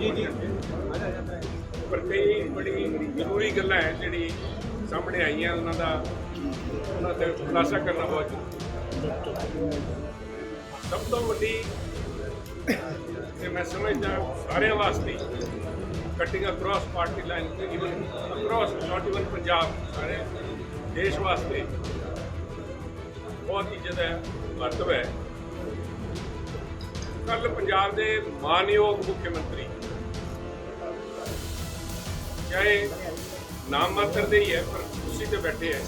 ਜੀ ਜੀ। ਪਰ ਕਈ ਬੜੀ ਜ਼ਰੂਰੀ ਗੱਲਾਂ ਹੈ ਜਿਹੜੀ ਸਾਹਮਣੇ ਆਈਆਂ, ਉਹਨਾਂ ਦਾ, ਉਹਨਾਂ ਤੇ ਖੁਲਾਸਾ ਕਰਨਾ ਬਹੁਤ ਜ਼ਰੂਰੀ ਸਭ ਤੋਂ ਵੱਡੀ ਤੇ ਮੈਂ ਸਮਝਦਾ ਸਾਰਿਆਂ ਵਾਸਤੇ cutting across party line even across not even Punjab, ਸਾਰੇ ਦੇਸ਼ ਵਾਸਤੇ ਬਹੁਤ ਹੀ ਜ਼ਿਆਦਾ ਮਹੱਤਵ ਹੈ। ਕੱਲ ਪੰਜਾਬ ਦੇ ਮਾਨਯੋਗ ਮੁੱਖ ਮੰਤਰੀ ਚਾਹੇ ਨਾਮ ਮਾਤਰ ਦੇ ਹੀ ਹੈ, ਪਰ ਕੁਰਸੀ ਤੇ ਬੈਠੇ ਹੈ।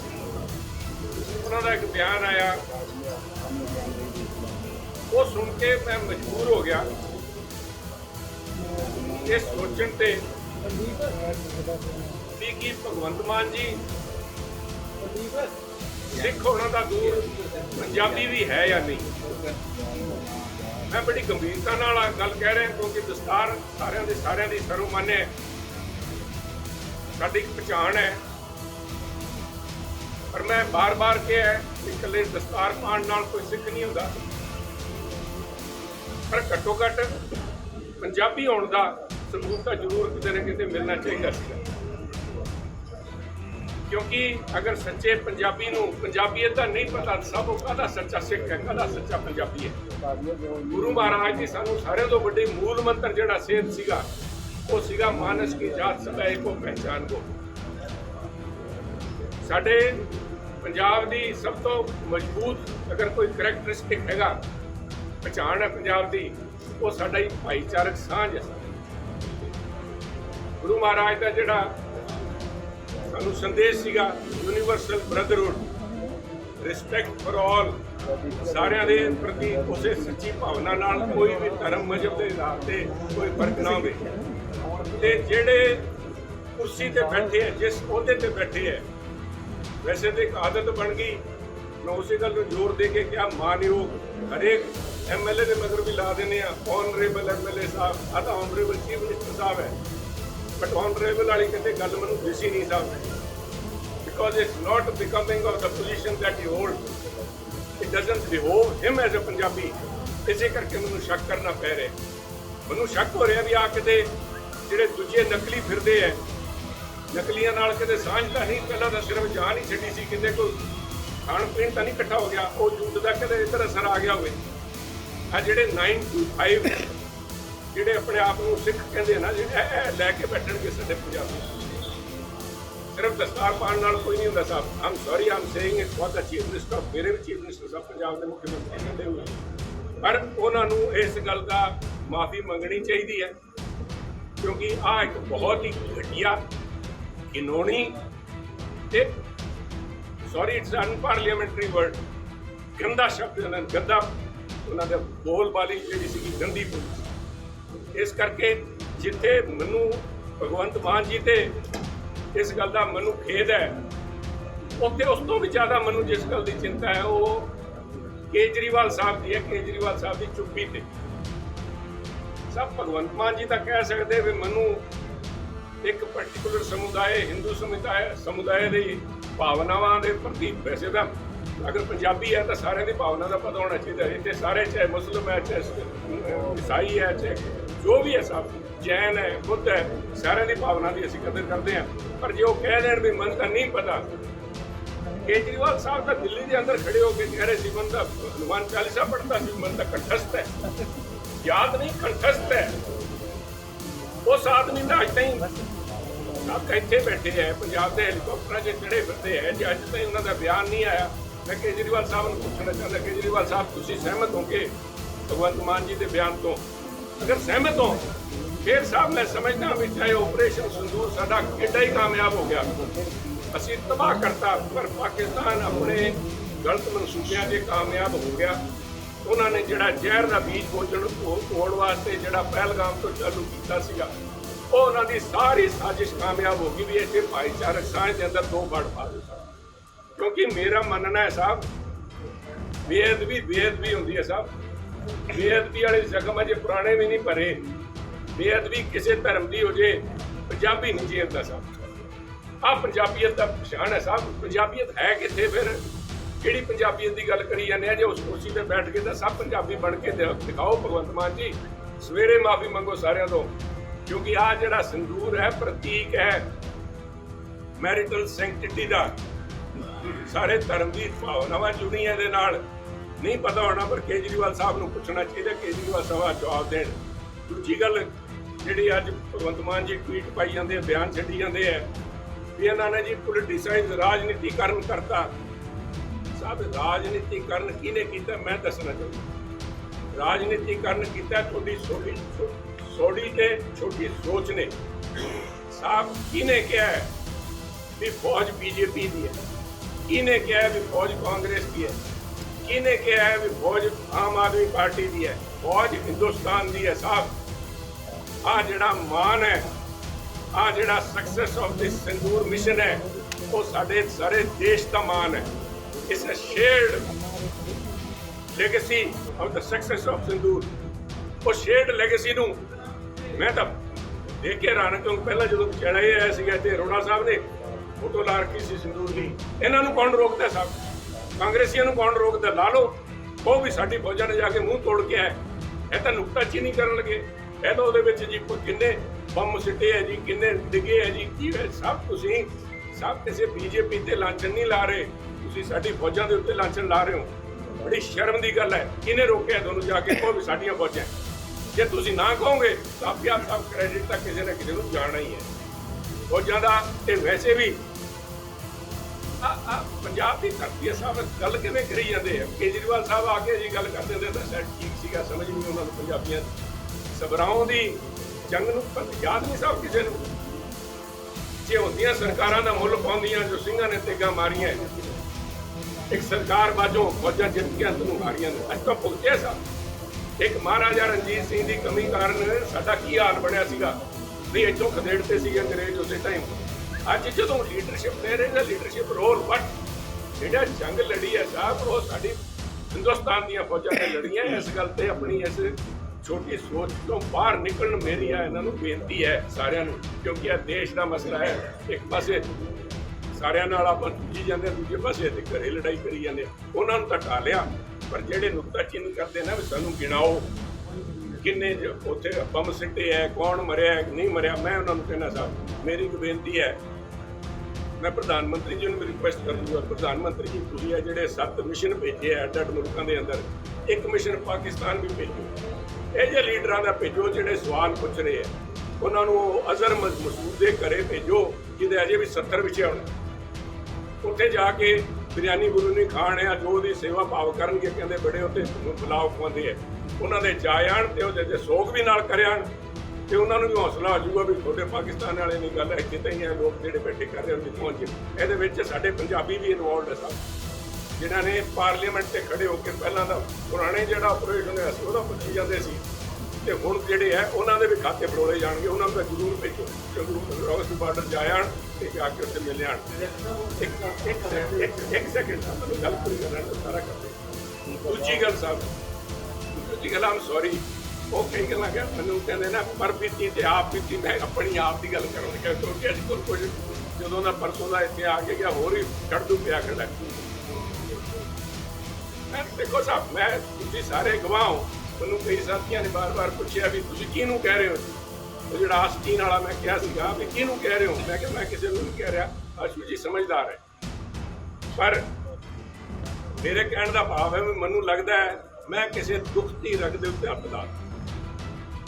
ਉਹਨਾਂ ਦਾ ਇੱਕ ਬਿਆਨ ਆਇਆ। ਉਹ ਸੁਣ ਕੇ ਮੈਂ ਮਜਬੂਰ ਹੋ ਗਿਆ। ਇਹ ਸੋਚਣ ਤੇ ਵੀ ਕੀ ਭਗਵੰਤ ਮਾਨ ਜੀ ਸਿੱਖ ਹੋਣਾ ਦਾ ਦੂਰ, ਪੰਜਾਬੀ ਵੀ ਹੈ ਜਾਂ ਨਹੀਂ? ਮੈਂ ਬੜੀ ਗੰਭੀਰਤਾ ਨਾਲ ਆ ਗੱਲ ਕਹਿ ਰਿਹਾ, ਕਿਉਂਕਿ ਦਸਤਾਰ ਸਾਰਿਆਂ ਦੇ ਸਾਰਿਆਂ ਦੀ ਸਰਵਮਾਨਿਆ ਹੈ। ਸਾਡੀ ਇੱਕ ਪਛਾਣ ਹੈ। ਪਰ ਮੈਂ ਬਾਰ-ਬਾਰ ਕਿਹਾ ਹੈ ਕਿ ਇਕੱਲੇ ਦਸਤਾਰ ਪਾਉਣ ਨਾਲ ਕੋਈ ਸਿੱਖ ਨਹੀਂ ਹੁੰਦਾ। ਪਰ ਘੱਟੋ ਘੱਟ ਪੰਜਾਬੀ ਹੋਣ ਦਾ ਸਬੂਤ ਤਾਂ ਜ਼ਰੂਰ ਕਿਤੇ ਨਾ ਕਿਤੇ ਮਿਲਣਾ ਚਾਹੀਦਾ ਸੀ। ਕਿਉਂਕਿ ਅਗਰ ਸੱਚੇ ਪੰਜਾਬੀ ਨੂੰ ਪੰਜਾਬੀਅਤ ਦਾ ਨਹੀਂ ਪਤਾ, ਸਭ ਉਹ ਕਾਹਦਾ ਸੱਚਾ ਸਿੱਖ ਹੈ, ਕਾਹਦਾ ਸੱਚਾ ਪੰਜਾਬੀ ਹੈ? ਗੁਰੂ ਮਹਾਰਾਜ ਜੀ ਸਾਨੂੰ ਸਾਰਿਆਂ ਤੋਂ ਵੱਡੇ ਮੂਲ ਮੰਤਰ ਜਿਹੜਾ ਸੇਧ ਸੀਗਾ ਉਹ ਸੀਗਾ ਮਾਨਸ ਕੀ ਜਾਤ ਸਦਾ ਏਕੋ ਪਹਿਚਾਨ ਕੋ। ਸਾਡੇ ਪੰਜਾਬ ਦੀ ਸਭ ਤੋਂ ਮਜ਼ਬੂਤ ਅਗਰ ਕੋਈ ਕਰੈਕਟਰਿਸਟਿਕ ਹੈਗਾ, ਪਛਾਣ ਹੈ ਪੰਜਾਬ ਦੀ, ਉਹ ਸਾਡਾ ਹੀ ਭਾਈਚਾਰਕ ਸਾਂਝ ਹੈ। ਗੁਰੂ ਮਹਾਰਾਜ ਦਾ ਜਿਹੜਾ ਸਾਨੂੰ ਸੰਦੇਸ਼ ਸੀਗਾ universal brotherhood respect for all ਸਾਰਿਆਂ ਦੇ ਪ੍ਰਤੀ ਉਸੇ ਸੱਚੀ ਭਾਵਨਾ ਨਾਲ ਕੋਈ ਵੀ ਧਰਮ ਮਜਬ ਦੇ ਆਧਾਰ ਤੇ ਕੋਈ ਫ਼ਰਕ ਨਾ ਹੋਵੇ। ਤੇ ਜਿਹੜੇ ਕੁਰਸੀ ਤੇ ਬੈਠੇ ਹੈ ਜਿਸ ਅਹੁਦੇ ਤੇ ਬੈਠੇ ਹੈ ਵੈਸੇ ਤੇ ਇੱਕ ਆਦਤ ਬਣ ਗਈ। ਮੈਂ ਉਸੇ ਗੱਲ ਨੂੰ ਜ਼ੋਰ ਦੇ ਕੇ ਕਿਹਾ, ਮਾਨਯੋਗ ਹਰੇਕ ਐਮਐਲਏ ਦੇ ਮਗਰ ਵੀ ਲਾ ਦਿੰਦੇ ਆ। ਆਨਰੇਬਲ ਐਮਐਲਏ ਸਾਹਿਬ ਆ ਤਾਂ ਆਨਰੇਬਲ ਚੀਫ ਮਿਨਿਸਟਰ ਸਾਹਿਬ ਹੈ। ਬਟ ਆਨਰੇਬਲ ਵਾਲੀ ਕਿਤੇ ਗੱਲ ਮੈਨੂੰ ਦਿਸੀ ਨਹੀਂ ਸਾਹਿਬ। Because it's not becoming of the position that he holds it doesn't behove him as a Punjabi. ਇਸੇ ਕਰਕੇ ਮੈਨੂੰ ਸ਼ੱਕ ਕਰਨਾ ਪੈ ਰਿਹਾ। ਮੈਨੂੰ ਸ਼ੱਕ ਹੋ ਰਿਹਾ ਵੀ ਆ ਕਿਤੇ ਜਿਹੜੇ ਦੂਜੇ ਨਕਲੀ ਫਿਰਦੇ ਐ, ਨਕਲੀਆਂ ਨਾਲ ਕਿਤੇ ਸਾਂਝ ਤਾਂ ਨਹੀਂ, ਪਹਿਲਾਂ ਤਾਂ ਸਿਰਫ ਜਾਨ ਹੀ ਛੱਡੀ ਸੀ, ਕਿਤੇ ਕੋਈ ਖਾਣ ਪੀਣ ਤਾਂ ਨਹੀਂ ਇਕੱਠਾ ਹੋ ਗਿਆ, ਉਹ ਜੂਤ ਦਾ ਕਿਤੇ ਇੱਧਰ ਅਸਰ ਆ ਗਿਆ ਹੋਵੇ। ਆ ਜਿਹੜੇ 9 to 5 ਜਿਹੜੇ ਆਪਣੇ ਆਪ ਨੂੰ ਸਿੱਖ ਕਹਿੰਦੇ ਨਾ, ਜਿਹੜੇ ਲੈ ਕੇ ਬੈਠਣਗੇ ਸਾਡੇ ਪੰਜਾਬੀ। ਸਿਰਫ ਦਸਤਾਰ ਪਾਉਣ ਨਾਲ ਕੋਈ ਨਹੀਂ ਹੁੰਦਾ sahib. I'm sorry I'm saying it for the chief minister ਮੇਰੇ ਵੀ ਚੀਫ ਮਿਨਿਸਟਰ ਸਾਹਿਬ ਪੰਜਾਬ ਦੇ ਮੁੱਖ ਮੰਤਰੀ ਕਹਿੰਦੇ ਹੋਏ। ਪਰ ਉਹਨਾਂ ਨੂੰ ਇਸ ਗੱਲ ਦਾ ਮਾਫੀ ਮੰਗਣੀ ਚਾਹੀਦੀ ਹੈ। ਕਿਉਂਕਿ ਆ ਇੱਕ ਬਹੁਤ ਹੀ ਘਟੀਆ ਕਿਨੋਣੀ ਤੇ ਸੌਰੀ ਇਟਸ ਅਨਪਾਰਲੀਮੈਂਟਰੀ ਵਰਡ ਗੰਦਾ ਸ਼ਬਦ ਉਹਨਾਂ ਗੰਦਾ ਉਹਨਾਂ ਦੇ ਬੋਲ ਬਾਲੀ ਜਿਹੜੀ ਸੀਗੀ, ਗੰਦੀ ਬੋਲੀ। ਇਸ ਕਰਕੇ ਜਿੱਥੇ ਮੈਨੂੰ ਭਗਵੰਤ ਮਾਨ ਜੀ ਤੇ ਇਸ ਗੱਲ ਦਾ ਮੈਨੂੰ ਖੇਦ ਹੈ, ਉੱਥੇ ਉਸ ਤੋਂ ਵੀ ਜ਼ਿਆਦਾ ਮੈਨੂੰ ਜਿਸ ਗੱਲ ਦੀ ਚਿੰਤਾ ਹੈ, ਉਹ ਕੇਜਰੀਵਾਲ ਸਾਹਿਬ ਦੀ ਹੈ, ਕੇਜਰੀਵਾਲ ਸਾਹਿਬ ਦੀ ਚੁੱਪੀ ਤੇ। ਸਭ ਭਗਵੰਤ ਮਾਨ ਜੀ ਤਾਂ ਕਹਿ ਸਕਦੇ ਵੀ ਮੈਨੂੰ ਇੱਕ ਪਾਰਟਿਕੂਲਰ ਸਮੁਦਾਇ ਹਿੰਦੂ ਸਮੁਦਾਇ ਸਮੁਦਾਇ ਦੀ ਭਾਵਨਾਵਾਂ ਦੇ ਪ੍ਰਤੀ ਵੈਸੇ ਤਾਂ ਅਗਰ ਪੰਜਾਬੀ ਹੈ ਤਾਂ ਸਾਰਿਆਂ ਦੀ ਭਾਵਨਾ ਦਾ ਪਤਾ ਹੋਣਾ ਚਾਹੀਦਾ ਇੱਥੇ ਸਾਰੇ ਚਾਹੇ ਮੁਸਲਮ ਹੈ, ਚਾਹੇ ਈਸਾਈ ਹੈ, ਚਾਹੇ ਜੋ ਵੀ ਹੈ ਸਭ, ਜੈਨ ਹੈ, ਬੁੱਧ ਹੈ, ਸਾਰਿਆਂ ਦੀ ਭਾਵਨਾ ਦੀ ਅਸੀਂ ਕਦਰ ਕਰਦੇ ਹਾਂ। ਪਰ ਜੇ ਉਹ ਕਹਿ ਦੇਣ ਵੀ ਮਨ ਤਾਂ ਨਹੀਂ ਪਤਾ, ਕੇਜਰੀਵਾਲ ਸਾਹਿਬ ਤਾਂ ਦਿੱਲੀ ਦੇ ਅੰਦਰ ਖੜੇ ਹੋ ਕੇ ਕਹਿ ਰਹੇ ਸੀ, ਮਨ ਤਾਂ ਹਨੂਮਾਨ ਚਾਲੀਸਾ ਪੜ੍ਹਦਾ ਸੀ, ਮਨ ਦਾ ਕੰਠਸਥ ਹੈ। ਯਾਦ ਨਹੀਂ ਕੰਠਸਥ ਹੈ ਉਸ ਆਦਮੀ ਦਾ ਅੱਜ ਤਾਈਂ ਸਭ ਇੱਥੇ ਬੈਠੇ ਹੈ ਪੰਜਾਬ ਦੇ ਹੈਲੀਕਾਪਟਰਾਂ 'ਚ ਚੜੇ ਫਿਰਦੇ ਹੈ ਜੇ ਅੱਜ ਤਾਈਂ ਉਹਨਾਂ ਦਾ ਬਿਆਨ ਨਹੀਂ ਆਇਆ, ਮੈਂ ਕੇਜਰੀਵਾਲ ਸਾਹਿਬ ਨੂੰ ਪੁੱਛਣਾ ਚਾਹੁੰਦਾ, ਕੇਜਰੀਵਾਲ ਸਾਹਿਬ, ਤੁਸੀਂ ਸਹਿਮਤ ਹੋਗੇ ਭਗਵੰਤ ਮਾਨ ਜੀ ਦੇ ਬਿਆਨ ਤੋਂ? ਅਗਰ ਸਹਿਮਤ ਹੋ ਫਿਰ ਸਾਹਿਬ, ਮੈਂ ਸਮਝਦਾ ਵੀ ਚਾਹੇ ਆਪਰੇਸ਼ਨ ਸੰਦੂਰ ਸਾਡਾ ਕਿੱਡਾ ਹੀ ਕਾਮਯਾਬ ਹੋ ਗਿਆ। ਅਸੀਂ ਤਬਾਹ ਕਰਤਾ, ਪਰ ਪਾਕਿਸਤਾਨ ਆਪਣੇ ਗਲਤ ਮਨਸੂਬਿਆਂ ਦੇ ਕਾਮਯਾਬ ਹੋ ਗਿਆ। ਉਹਨਾਂ ਨੇ ਜਿਹੜਾ ਜ਼ਹਿਰ ਦਾ ਬੀਜ ਬੋਝਣ ਤੋੜ ਵਾਸਤੇ ਜਿਹੜਾ ਪਹਿਲਗਾਮ ਤੋਂ ਚਾਲੂ ਕੀਤਾ ਸੀਗਾ, ਉਹ ਉਹਨਾਂ ਦੀ ਸਾਰੀ ਸਾਜ਼ਿਸ਼ ਕਾਮਯਾਬ ਹੋ ਗਈ ਵੀ ਇੱਥੇ ਭਾਈਚਾਰਕ ਸਾਂਝ ਦੇ ਅੰਦਰ ਦੋ ਵੜ ਪਾ ਦਿੱਤਾ। ਕਿਉਂਕਿ ਮੇਰਾ ਮੰਨਣਾ ਹੈ ਸਾਹਿਬ, ਬੇਅਦਬੀ ਬੇਅਦਬੀ ਹੁੰਦੀ ਹੈ ਸਾਹਿਬ। ਬੇਅਦਬੀ ਵਾਲੇ ਜ਼ਖਮ ਅਜੇ ਪੁਰਾਣੇ ਵੀ ਨਹੀਂ ਭਰੇ। ਬੇਅਦਬੀ ਕਿਸੇ ਧਰਮ ਦੀ ਹੋ ਜੇ, ਪੰਜਾਬੀ ਨਹੀਂ ਜੀਂਦਾ ਸਾਹਿਬ। ਆ ਪੰਜਾਬੀਅਤ ਦਾ ਪਛਾਣ ਹੈ ਸਾਹਿਬ। ਪੰਜਾਬੀਅਤ ਹੈ ਕਿੱਥੇ ਫਿਰ? ਕਿਹੜੀ ਪੰਜਾਬੀਅਤ ਦੀ ਗੱਲ ਕਰੀ ਜਾਂਦੇ ਆ, ਜੇ ਉਸ ਕੁਰਸੀ ਤੇ ਬੈਠ ਕੇ ਤਾਂ ਸਭ ਪੰਜਾਬੀ ਬਣ ਕੇ ਦਿਖਾਓ ਭਗਵੰਤ ਮਾਨ ਜੀ। ਸਵੇਰੇ ਮਾਫੀ ਮੰਗੋ ਸਾਰਿਆਂ ਤੋਂ, ਕਿਉਂਕਿ ਆ ਜਿਹੜਾ ਸੰਦੂਰ ਹੈ, ਪ੍ਰਤੀਕ ਹੈ, ਮੈਰਿਟਲ ਸੈਂਕਟਿਟੀ ਦਾ। ਸਾਰੇ ਧਰਮ ਦੀ ਭਾਵਨਾਵਾਂ ਜੁੜੀਆਂ ਦੇ ਨਾਲ। ਨਹੀਂ ਪਤਾ ਹੋਣਾ, ਪਰ ਕੇਜਰੀਵਾਲ ਸਾਹਿਬ ਨੂੰ ਪੁੱਛਣਾ ਚਾਹੀਦਾ, ਕੇਜਰੀਵਾਲ ਸਾਹਿਬ ਜਵਾਬ ਦੇਣ। ਦੂਜੀ ਗੱਲ, ਜਿਹੜੀ ਅੱਜ ਭਗਵੰਤ ਮਾਨ ਜੀ ਟਵੀਟ ਪਾਈ ਜਾਂਦੇ ਆ, ਬਿਆਨ ਛੱਡੀ ਜਾਂਦੇ ਆ, ਵੀ ਇਹਨਾਂ ਨੇ ਜੀ ਪੋਲਿਟਿਸਾਈਜ਼ ਰਾਜਨੀਤੀਕਰਨ ਕਰਤਾ। ਸਾਹਿਬ ਰਾਜਨੀਤੀਕਰਨ ਕਿਹਨੇ ਕੀਤਾ, ਮੈਂ ਦੱਸਣਾ ਚਾਹੁੰਦਾ। ਰਾਜਨੀਤੀਕਰਨ ਕੀਤਾ, ਤੁਹਾਡੀ ਛੋਟੀ ਛੋਟੀ ਤੇ ਛੋਟੀ ਸੋਚ ਨੇ। ਸਾਹਿਬ, ਕਿਹਨੇ ਕਿਹਾ ਵੀ ਫੌਜ ਬੀਜੇਪੀ ਦੀ ਹੈ? ਕਿਹਨੇ ਕਿਹਾ ਵੀ ਫੌਜ ਕਾਂਗਰਸ ਦੀ ਹੈ? ਕਿਹਨੇ ਕਿਹਾ ਹੈ ਵੀ ਫੌਜ ਆਮ ਆਦਮੀ ਪਾਰਟੀ ਦੀ ਹੈ? ਫੌਜ ਹਿੰਦੁਸਤਾਨ ਦੀ ਹੈ, ਸਾਹਿਬ। ਆ ਜਿਹੜਾ ਮਾਨ ਹੈ ਆ ਜਿਹੜਾ success of this Sindoor mission ਹੈ, ਉਹ ਸਾਡੇ ਸਾਰੇ ਦੇਸ਼ ਦਾ ਮਾਨ ਹੈ। ਇਸ shared legacy of the success of Sindoor ਉਹ ਸ਼ੇਅਰਡ ਲੈਗੇਸੀ ਨੂੰ ਮੈਂ ਤਾਂ ਦੇਖ ਕੇ ਹੈਰਾਨ ਕਿਉਂ ਪਹਿਲਾਂ ਜਦੋਂ ਚੜਾ ਹੀ ਆਇਆ ਸੀਗਾ ਤੇ ਰੋਣਾ ਸਾਹਿਬ ਨੇ ਫੋਟੋ ਲਾ ਰੱਖੀ ਸੀ ਸਿੰਦੂਰ ਦੀ। ਇਹਨਾਂ ਨੂੰ ਕੌਣ ਰੋਕਦਾ ਸਾਹਿਬ ਕਾਂਗਰਸੀਆਂ ਨੂੰ ਕੌਣ ਰੋਕਦਾ? ਲਾ ਲਓ, ਉਹ ਵੀ ਸਾਡੀ ਫੌਜਾਂ ਨੇ ਜਾ ਕੇ ਮੂੰਹ ਤੋੜ ਕੇ ਆਇਆ ਇਹ ਤਾਂ ਨੁਕਤਾਚੀਨੀ ਕਰਨ ਲੱਗੇ। ਇਹ ਤਾਂ ਉਹਦੇ ਵਿੱਚ ਜੀ ਕੋਈ ਕਿੰਨੇ ਬੰਮ ਸਿੱਟੇ ਹੈ ਜੀ, ਕਿੰਨੇ ਡਿੱਗੇ ਹੈ ਜੀ, ਕੀ ਹੈ ਸਭ ਤੁਸੀਂ ਸਭ ਕਿਸੇ ਬੀਜੇਪੀ ਤੇ ਲਾਂਛਨ ਨਹੀਂ ਲਾ ਰਹੇ, ਤੁਸੀਂ ਸਾਡੀ ਫੌਜਾਂ ਦੇ ਉੱਤੇ ਲਾਂਛਨ ਲਾ ਰਹੇ ਹੋ। ਬੜੀ ਸ਼ਰਮ ਦੀ ਗੱਲ ਹੈ। ਕਿਹਨੇ ਰੋਕਿਆ ਤੁਹਾਨੂੰ ਜਾ ਕੇ? ਕਹੋ ਵੀ ਸਾਡੀਆਂ ਫੌਜਾਂ। ਜੇ ਤੁਸੀਂ ਨਾ ਕਹੋਗੇ, ਤਾਂ ਆਪੇ ਆਪ ਸਭ ਕ੍ਰੈਡਿਟ ਤਾਂ ਕਿਸੇ ਨਾ ਕਿਸੇ ਨੂੰ ਜਾਣਾ ਹੀ ਹੈ। ਫੌਜਾਂ ਦਾ ਤੇ ਵੈਸੇ ਵੀ ਆ ਆ, ਪੰਜਾਬ ਦੀ ਧਰਤੀ ਸਾਹਿਬ ਗੱਲ ਕਿਵੇਂ ਕਰੀ ਜਾਂਦੇ ਆ? ਕੇਜਰੀਵਾਲ ਸਾਹਿਬ ਆ ਕੇ ਜੀ ਗੱਲ ਕਰਦੇ ਹੁੰਦੇ ਤਾਂ ਸ਼ਾਇਦ ਠੀਕ ਸੀਗਾ, ਸਮਝ ਨਹੀਂ ਉਹਨਾਂ ਨੂੰ ਪੰਜਾਬੀਆਂ ਦੀ। ਦੀ ਜੰਗ ਨੂੰ, ਪਰ ਯਾਦ ਨਹੀਂ ਸਾਹਿਬ ਕਿਸੇ ਨੂੰ। ਜੇ ਹੁੰਦੀਆਂ ਸਰਕਾਰਾਂ ਦਾ ਮੁੱਲ ਪਾਉਂਦੀਆਂ, ਜੋ ਸਿੰਘਾਂ ਨੇ ਤੇਗਾ ਮਾਰੀਆਂ, ਇੱਕ ਸਰਕਾਰ ਬਾਜੋਂ ਫੌਜਾਂ ਜਿੱਤ ਨੂੰ ਹਾਰੀਆਂ ਨੇ। ਅੱਜ ਤਾਂ ਭੁਗਤਿਆ ਸਾਹਿਬ ਇੱਕ ਮਹਾਰਾਜਾ ਰਣਜੀਤ ਸਿੰਘ ਦੀ ਕਮੀ ਕਾਰਨ ਸਾਡਾ ਕੀ ਹਾਲ ਬਣਿਆ ਸੀਗਾ? ਵੀ ਇੱਥੋਂ ਖਦੇੜਤੇ ਸੀ ਅੰਗਰੇਜ਼ ਉਸੇ ਟਾਈਮ ਅੱਜ ਜਦੋਂ ਲੀਡਰਸ਼ਿਪ ਲੈ ਰਹੇ ਨੇ ਲੀਡਰਸ਼ਿਪ ਰੋਲ ਬਟ ਜਿਹੜਾ ਜੰਗ ਲੜੀ ਹੈ ਸਾਹਿਬ ਉਹ ਸਾਡੀ ਹਿੰਦੁਸਤਾਨ ਦੀਆਂ ਫੌਜਾਂ ਨੇ ਲੜੀਆਂ, ਇਸ ਗੱਲ ਤੇ ਆਪਣੀ ਇਸ ਛੋਟੀ ਸੋਚ ਤੋਂ ਬਾਹਰ ਨਿਕਲਣ ਮੇਰੀ ਆ ਇਹਨਾਂ ਨੂੰ ਬੇਨਤੀ ਹੈ ਸਾਰਿਆਂ ਨੂੰ, ਕਿਉਂਕਿ ਇਹ ਦੇਸ਼ ਦਾ ਮਸਲਾ ਹੈ। ਇੱਕ ਪਾਸੇ ਸਾਰਿਆਂ ਨਾਲ ਆਪਾਂ ਜੀ ਜਾਂਦੇ ਦੂਜੇ ਪਾਸੇ ਤੇ ਘਰੇ ਲੜਾਈ ਕਰੀ ਜਾਂਦੇ ਉਹਨਾਂ ਨੂੰ ਤਾਂ ਟਾਲਿਆ ਪਰ ਜਿਹੜੇ ਨੁਕਤਾਚੀਨੀ ਕਰਦੇ ਨਾ ਵੀ ਸਾਨੂੰ ਗਿਣਾਓ। ਕਿੰਨੇ ਉੱਥੇ ਬੰਮ ਸਿੱਟੇ ਹੈ ਕੌਣ ਮਰਿਆ ਨਹੀਂ ਮਰਿਆ, ਮੈਂ ਉਹਨਾਂ ਨੂੰ ਕਹਿਣਾ ਸਾਹਿਬ ਮੇਰੀ ਇੱਕ ਬੇਨਤੀ ਹੈ, ਮੈਂ ਪ੍ਰਧਾਨ ਮੰਤਰੀ ਜੀ ਨੂੰ ਰਿਕੁਐਸਟ ਕਰੂੰਗਾ, ਪ੍ਰਧਾਨ ਮੰਤਰੀ ਜੀ, ਤੁਸੀਂ ਇਹ ਜਿਹੜੇ ਸੱਤ ਮਿਸ਼ਨ ਭੇਜੇ ਆ ਅੱਡ ਅੱਡ ਮੁਲਕਾਂ ਦੇ ਅੰਦਰ, ਇੱਕ ਮਿਸ਼ਨ ਪਾਕਿਸਤਾਨ ਵੀ ਭੇਜੋ। ਇਹ ਜਿਹੇ ਲੀਡਰਾਂ ਦਾ ਭੇਜੋ, ਜਿਹੜੇ ਸਵਾਲ ਪੁੱਛ ਰਹੇ ਆ। ਉਹਨਾਂ ਨੂੰ ਉਹ ਅਜ਼ਰ ਮਸ- ਮਸੂਦ ਦੇ ਘਰੇ ਭੇਜੋ, ਜਿਹਦੇ ਅਜੇ ਵੀ 70 ਵਿਛੇ ਹੋਣ। ਉੱਥੇ ਜਾ ਕੇ ਬਿਰਿਆਨੀ ਬੁਰੂਨੀ ਖਾਣ ਆ, ਜੋ ਉਹਦੀ ਸੇਵਾ ਭਾਵ ਕਰਨਗੇ, ਕਹਿੰਦੇ ਬੜੇ ਉੱਤੇ ਬੁਲਾਓ, ਖਵਾਉਂਦੇ ਆ। ਉਹਨਾਂ ਦੇ ਜਾ ਆਣ ਤੇ ਉਹਦੇ ਤੇ ਸੋਗ ਵੀ ਨਾਲ ਕਰਿਆਣ ਤੇ ਉਹਨਾਂ ਨੂੰ ਵੀ ਹੌਸਲਾ ਹੋ ਜਾਊਗਾ ਵੀ ਤੁਹਾਡੇ ਪਾਕਿਸਤਾਨ ਵਾਲੇ ਨਹੀਂ ਗੱਲ ਹੈ ਕਿਤੇ ਹੀ ਆ, ਲੋਕ ਜਿਹੜੇ ਬੈਠੇ ਕਰ ਰਹੇ ਹਨ ਪਹੁੰਚ ਇਹਦੇ ਵਿੱਚ ਸਾਡੇ ਪੰਜਾਬੀ ਵੀ ਇਨਵੋਲਡ ਹੈ ਸਭ। ਜਿਨ੍ਹਾਂ ਨੇ ਪਾਰਲੀਮੈਂਟ ਤੇ ਖੜੇ ਹੋ ਕੇ ਪਹਿਲਾਂ ਦਾ ਪੁਰਾਣੇ ਜਿਹੜਾ ਆਪਰੇਸ਼ਨ ਹੋਇਆ ਸੀ, ਉਹਦਾ ਪੁੱਛੀ ਜਾਂਦੇ ਸੀ। ਤੇ ਹੁਣ ਜਿਹੜੇ ਹੈ, ਉਹਨਾਂ ਦੇ ਵੀ ਖਾਤੇ ਫੜੋਲੇ ਜਾਣਗੇ, ਉਹਨਾਂ ਨੂੰ ਤਾਂ ਜ਼ਰੂਰ ਭੇਜੋ। ਜ਼ਰੂਰ ਰੋਸ ਬਾਰਡਰ ਜਾਇਆਣ ਤੇ ਜਾ ਕੇ ਉੱਥੇ ਮਿਲ ਜਾਣ ਇੱਕ ਇੱਕ ਸੈਕਿੰਡ- ਇੱਕ ਇੱਕ ਸੈਕਿੰਡ ਤੁਹਾਨੂੰ ਗੱਲ ਪੂਰੀ ਕਰਨਾ ਸਾਰਾ ਕਰਦੇ ਦੂਜੀ ਗੱਲ ਸਾਹਿਬ, ਦੂਜੀ ਗੱਲ ਆਮ ਸੌਰੀ ਉਹ ਕਈ ਗੱਲਾਂ ਕਿ ਮੈਨੂੰ ਕਹਿੰਦੇ ਨਾ, ਪਰ ਬੀਤੀ ਤੇ ਆਪ ਬੀਤੀ, ਮੈਂ ਆਪਣੀ ਆਪ ਦੀ ਗੱਲ ਕਰਨ ਲੱਗਾ, ਕਿਉਂਕਿ ਅੱਜ ਕੋਲ ਕੁਝ ਜਦੋਂ ਨਾ ਪਰਸੋਂ ਦਾ ਇੱਥੇ ਆ ਕੇ ਗਿਆ ਹੋਰ ਹੀ ਕੱਢ ਪਿਆ ਖੜਾ। ਮੈਂ ਦੇਖੋ ਸਾਹਿਬ, ਮੈਂ ਤੁਸੀਂ ਸਾਰੇ ਗਵਾਹ ਹੋ। ਮੈਨੂੰ ਕਈ ਸਾਥੀਆਂ ਨੇ ਬਾਰ-ਬਾਰ ਪੁੱਛਿਆ ਵੀ ਤੁਸੀਂ ਕਿਹਨੂੰ ਕਹਿ ਰਹੇ ਹੋ? ਉਹ ਜਿਹੜਾ ਆਸਟੀਨ ਵਾਲਾ ਮੈਂ ਕਿਹਾ ਸੀਗਾ, ਵੀ ਕਿਹਨੂੰ ਕਹਿ ਰਹੇ ਹੋ? ਮੈਂ ਕਿਹਾ, ਮੈਂ ਕਿਸੇ ਨੂੰ ਨਹੀਂ ਕਹਿ ਰਿਹਾ, ਆਸ਼ੂ ਜੀ ਸਮਝਦਾਰ ਹੈ। ਪਰ ਮੇਰੇ ਕਹਿਣ ਦਾ ਭਾਵ ਹੈ ਵੀ ਮੈਨੂੰ ਲੱਗਦਾ ਹੈ, ਮੈਂ ਕਿਸੇ ਦੁੱਖ ਦੀ ਰਗ ਦੇ ਉੱਤੇ ਹੱਥ ਲਾ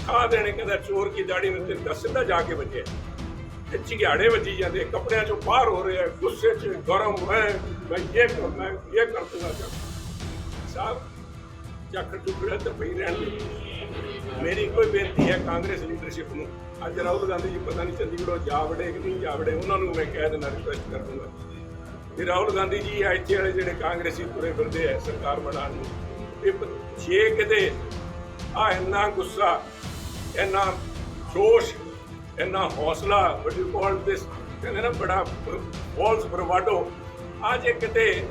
ਖਾ ਦੇਣੇ ਕਹਿੰਦਾ, ਚੋਰ ਕੀ ਦਾੜੀ ਵਿੱਚ ਤੇ ਸਿੱਧਾ ਜਾ ਕੇ ਵੱਜਿਆ। ਤੇ ਚਿਹਾੜੇ ਵੱਜੀ ਜਾਂਦੇ, ਕੱਪੜਿਆਂ ਚੋਂ ਬਾਹਰ ਹੋ ਰਿਹਾ ਗੁੱਸੇ 'ਚ ਗਰਮ ਹੈ, ਮੈਂ ਇਹ ਕਰ ਇਹ ਕਰ ਦੂੰਗਾ ਸਾਹਿਬ, ਚੱਕ ਟੁਕੜੇ ਤੇ ਪਈ ਰਹਿਣ ਦੇ। ਮੇਰੀ ਕੋਈ ਬੇਨਤੀ ਹੈ ਕਾਂਗਰਸ ਲੀਡਰਸ਼ਿਪ ਨੂੰ। ਅੱਜ ਰਾਹੁਲ ਗਾਂਧੀ ਜੀ ਪਤਾ ਨਹੀਂ ਚੰਡੀਗੜ੍ਹੋਂ ਜਾ ਵੜੇ ਕਿ ਨਹੀਂ ਜਾ ਵੜੇ, ਉਹਨਾਂ ਨੂੰ ਮੈਂ ਕਹਿ ਦੇਣਾ ਰਿਕੁਐਸਟ ਕਰ ਦੂੰਗਾ। ਵੀ ਰਾਹੁਲ ਗਾਂਧੀ ਜੀ ਇੱਥੇ ਵਾਲੇ ਜਿਹੜੇ ਕਾਂਗਰਸੀ ਤੁਰੇ ਫਿਰਦੇ ਆ, ਸਰਕਾਰ ਬਣਾਉਣ ਨੂੰ। ਇਹ ਪ- ਕਿਤੇ ਆ ਇੰਨਾ ਗੁੱਸਾ, ਇੰਨਾ ਜੋਸ਼, ਇੰਨਾ ਹੌਸਲਾ ਵੱਡੀ ਕਾਲ ਦਿਸ ਕਹਿੰਦੇ ਨਾ ਬੜਾ ਫਾਲਸ ਬਰਵਾਡੋ ਆ ਜੇ ਕਿਤੇ